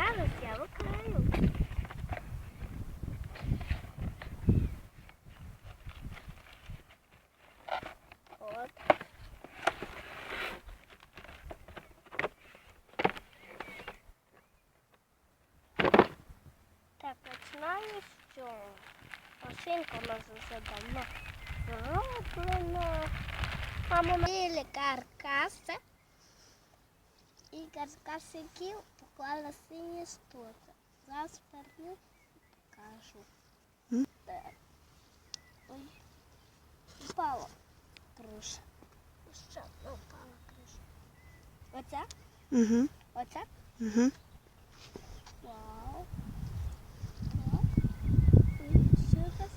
А зараз я викраю. От. Так, починаю з цього. Машинка у нас вже давно зроблена. Мама мили каркаси. І каркасиків поклала сині штуки. Зараз перну покажу. Так. Ой. Упала криша. Ще одна упала криша. Оця? Угу. Оця? Угу. Вау. Так. І ще раз.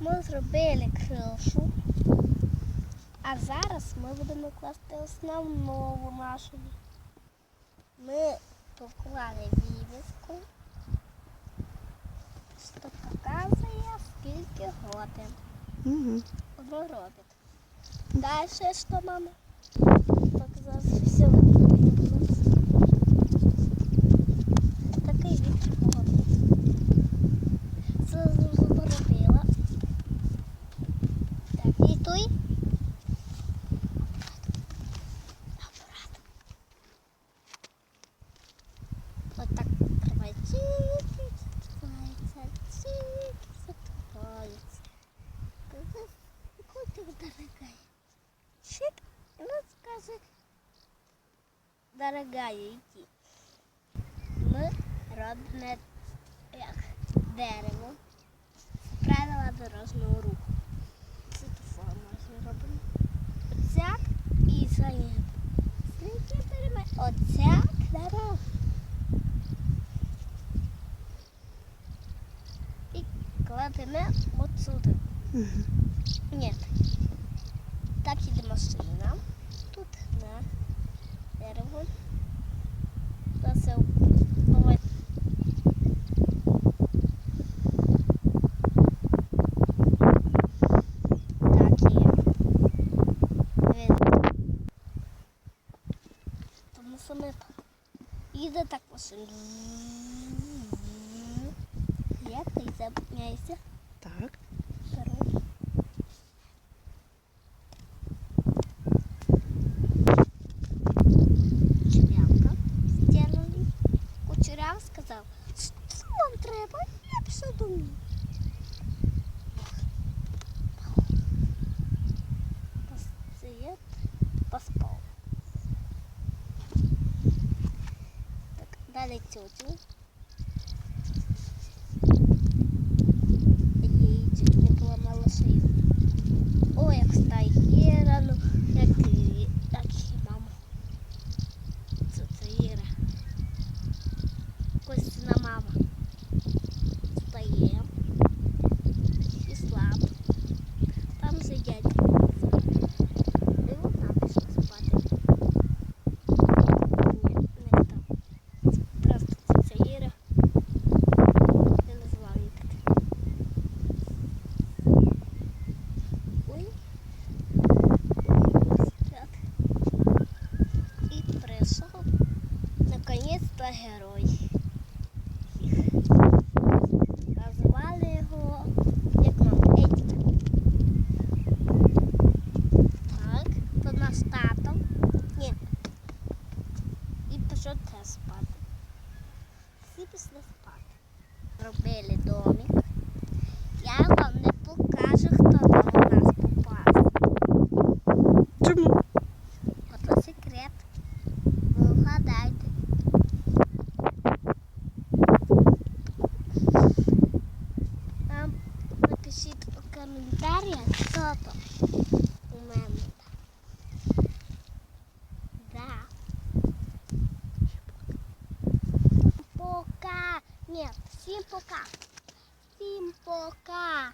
Ми зробили кришу. А зараз ми будемо класти основну нашу. Ми поклали вивіску, що показує, скільки годин Угу. воно робить. Далі що, мама? Так, зараз все Дорогая, иди. Ми робимо як дерево. Правила дорожнього руху. Це форму ми робимо. Оцяк і беремо? Оцяк дерево. І кладемо отсюди. Угу. Нет. Так їде машина. Тут на дерево. Зараз я повинен. Так є. Видно. Тому що ми їде так машина. Далі тетю. Їй не поламала шию. Ой, як стає рано, як і як і мама. Це це Іра. Костяна мама. Стає. І слаб. Там сидять. І вона пішла спати. Ні, не там. Просто це Іра. Я назвала її так. Ой. Спят. І прийшов наконець-то герой. Назвали його як мама Едік. Так, то наш тато. Ні. І пішов теж спати. Всі пішли спати. Робили домик. Я вам не покажу, хто там у нас попався. Чому? Ото секрет. Ви вгадайте. Нам напишіть у коментарях, хто то у мене. Да. Пока. Нет, всім пока. Всім пока.